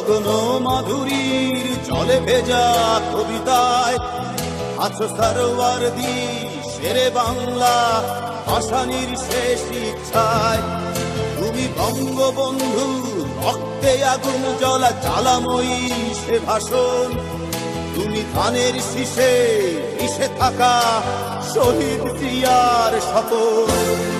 কখনো মাধুরীর চলে ভেজা কবিতায়, আছো সারোয়ার দি শেরে বাংলা ভাসানির শেষ ইচ্ছায়। তুমি বঙ্গবন্ধু, রক্তে আগুন জ্বলা জ্বালাময়ী সে ভাষণ। তুমি ধানের শীষে মিশে থাকা শহীদ প্রিয়ার শপথ।